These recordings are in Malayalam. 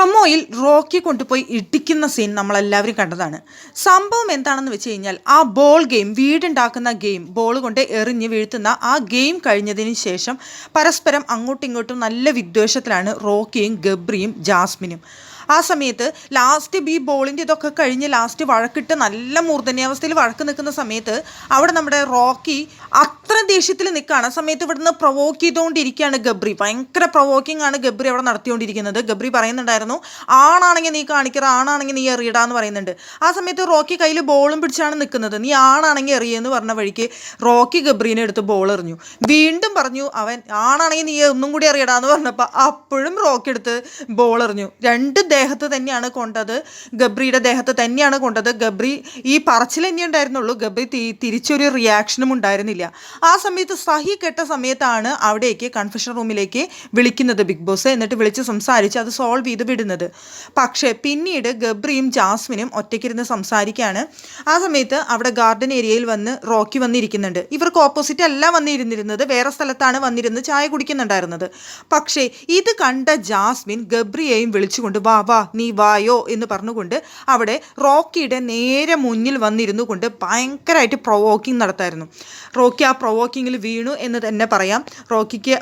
പ്രൊമോയിൽ റോക്കി കൊണ്ടുപോയി ഇടിക്കുന്ന സീൻ നമ്മളെല്ലാവരും കണ്ടതാണ്. സംഭവം എന്താണെന്ന് വെച്ച് കഴിഞ്ഞാൽ ആ ബോൾ ഗെയിം വീടുണ്ടാക്കുന്ന ഗെയിം ബോൾ കൊണ്ട് എറിഞ്ഞ് വീഴ്ത്തുന്ന ആ ഗെയിം കഴിഞ്ഞതിന് ശേഷം പരസ്പരം അങ്ങോട്ടും ഇങ്ങോട്ടും നല്ല വിദ്വേഷത്തിലാണ് റോക്കിയും ഗബ്രിയും ജാസ്മിനും. ആ സമയത്ത് ലാസ്റ്റ് ബി ബോളിന്റെ ഇതൊക്കെ കഴിഞ്ഞ് ലാസ്റ്റ് വഴക്കിട്ട് നല്ല മൂർധന്യാവസ്ഥയിൽ വഴക്ക് നിൽക്കുന്ന സമയത്ത് അവിടെ നമ്മുടെ റോക്കി അത്ര ദേഷ്യത്തിൽ നിൽക്കുകയാണ്. ആ സമയത്ത് ഇവിടുന്ന് പ്രൊവോക്ക് ചെയ്തുകൊണ്ടിരിക്കുകയാണ് ഗബ്രി. ഭയങ്കര പ്രൊവോക്കിംഗ് ആണ് ഗബ്രി അവിടെ നടത്തിക്കൊണ്ടിരിക്കുന്നത്. ഗബ്രി പറയുന്നുണ്ടായിരുന്നു ആണാണെങ്കിൽ നീ കാണിക്കറ ആണാണെങ്കിൽ നീ എറിയടാന്ന് പറയുന്നുണ്ട്. ആ സമയത്ത് റോക്കി കയ്യിൽ ബോളും പിടിച്ചാണ് നിൽക്കുന്നത്. നീ ആണാണെങ്കിൽ എറിയെന്ന് പറഞ്ഞ വഴിക്ക് റോക്കി ഗബ്രീനെ എടുത്ത് ബോൾ എറിഞ്ഞു. വീണ്ടും പറഞ്ഞു അവൻ ആണാണെങ്കിൽ നീ ഒന്നും കൂടി എറിയടാന്ന് പറഞ്ഞപ്പോൾ അപ്പോഴും റോക്കി എടുത്ത് ബോൾ എറിഞ്ഞു. രണ്ട് ദേഹത്ത് തന്നെയാണ് കൊണ്ടത്. ഗബ്രിയുടെ ദേഹത്ത് തന്നെയാണ് കൊണ്ടത്. ഗബ്രി ഈ പറച്ചിൽ തന്നെ ഉണ്ടായിരുന്നുള്ളൂ. ഗബ്രി തിരിച്ചൊരു റിയാക്ഷനും ഉണ്ടായിരുന്നില്ല. ആ സമയത്ത് സഹി കെട്ട സമയത്താണ് അവിടേക്ക് കൺഫെഷൻ റൂമിലേക്ക് വിളിക്കുന്നത് ബിഗ് ബോസ്. എന്നിട്ട് വിളിച്ച് സംസാരിച്ച് അത് സോൾവ് ചെയ്ത് വിടുന്നത്. പക്ഷേ പിന്നീട് ഗബ്രിയും ജാസ്മിനും ഒറ്റയ്ക്കിരുന്ന് സംസാരിക്കുകയാണ് ആ സമയത്ത് അവിടെ ഗാർഡൻ ഏരിയയിൽ വന്ന് റോക്കി വന്നിരിക്കുന്നുണ്ട്. ഇവർക്ക് ഓപ്പോസിറ്റ് അല്ല വന്നിരുന്നിരുന്നത്. വേറെ സ്ഥലത്താണ് വന്നിരുന്ന് ചായ കുടിക്കുന്നുണ്ടായിരുന്നത്. പക്ഷേ ഇത് കണ്ട ജാസ്മിൻ ഗബ്രിയെയും വിളിച്ചുകൊണ്ട് വാ വാ നീ വായോ എന്ന് പറഞ്ഞുകൊണ്ട് അവിടെ റോക്കിയുടെ നേരെ മുന്നിൽ വന്നിരുന്നു കൊണ്ട് ഭയങ്കരമായിട്ട് പ്രൊവോക്കിംഗ് നടത്തായിരുന്നു. റോക്കി ആ പ്രൊവോക്കിങ്ങിൽ വീണു എന്ന് തന്നെ പറയാം. റോക്കിക്ക്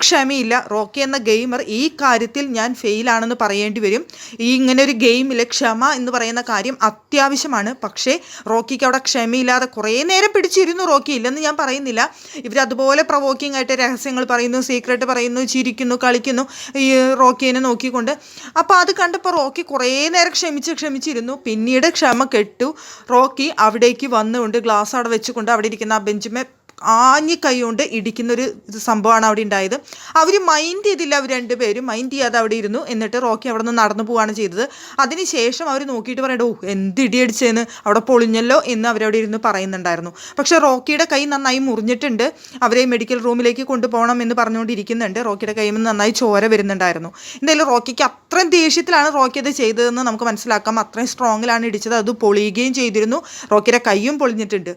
ക്ഷമയില്ല. റോക്കി എന്ന ഗെയിമർ ഈ കാര്യത്തിൽ ഞാൻ ഫെയിലാണെന്ന് പറയേണ്ടി വരും. ഈ ഇങ്ങനെ ഒരു ഗെയിമിൽ ക്ഷമ എന്ന് പറയുന്ന കാര്യം അത്യാവശ്യമാണ്. പക്ഷേ റോക്കിക്ക് അവിടെ ക്ഷമയില്ലാതെ കുറേ നേരം പിടിച്ചിരുന്നു റോക്കി. ഇല്ലെന്ന് ഞാൻ പറയുന്നില്ല. ഇവർ അതുപോലെ പ്രവോക്കിംഗ് ആയിട്ട് രഹസ്യങ്ങൾ പറയുന്നു സീക്രട്ട് പറയുന്നു ചിരിക്കുന്നു കളിക്കുന്നു ഈ റോക്കിയെ നോക്കിക്കൊണ്ട്. അപ്പോൾ അത് കണ്ടപ്പോൾ റോക്കി കുറേ നേരം ക്ഷമിച്ച് ക്ഷമിച്ചിരുന്നു. പിന്നീട് ക്ഷമ കെട്ടു. റോക്കി അവിടേക്ക് വന്നുകൊണ്ട് ഗ്ലാസ് അവിടെ വെച്ചുകൊണ്ട് അവിടെ ഇരിക്കുന്ന ആ ബെഞ്ചുമേ ആഞ്ഞി കൈ കൊണ്ട് ഇടിക്കുന്നൊരു സംഭവമാണ് അവിടെ ഉണ്ടായത്. അവർ മൈൻഡ് ചെയ്തില്ല അവർ രണ്ടുപേരും മൈൻഡ് ചെയ്യാതെ അവിടെ ഇരുന്നു. എന്നിട്ട് റോക്കി അവിടെ നിന്ന് നടന്നു പോവുകയാണ് ചെയ്തത്. അതിനുശേഷം അവർ നോക്കിയിട്ട് പറയണ്ട ഓ എന്ത് ഇടിയടിച്ചതെന്ന് അവിടെ പൊളിഞ്ഞല്ലോ എന്ന് അവരവിടെ ഇരുന്ന് പറയുന്നുണ്ടായിരുന്നു. പക്ഷേ റോക്കിയുടെ കൈ നന്നായി മുറിഞ്ഞിട്ടുണ്ട്. അവരെ മെഡിക്കൽ റൂമിലേക്ക് കൊണ്ടുപോകണം എന്ന് പറഞ്ഞുകൊണ്ടിരിക്കുന്നുണ്ട്. റോക്കിയുടെ കൈയിൽ നിന്ന് നന്നായി ചോര വരുന്നുണ്ടായിരുന്നു. എന്തായാലും റോക്കിക്ക് അത്രയും ദേഷ്യത്തിലാണ് റോക്കി അത് ചെയ്തതെന്ന് നമുക്ക് മനസ്സിലാക്കാം. അത്രയും സ്ട്രോങ്ങിലാണ് ഇടിച്ചത്. അത് പൊളിയുകയും ചെയ്തിരുന്നു. റോക്കിയുടെ കൈയും പൊളിഞ്ഞിട്ടുണ്ട്.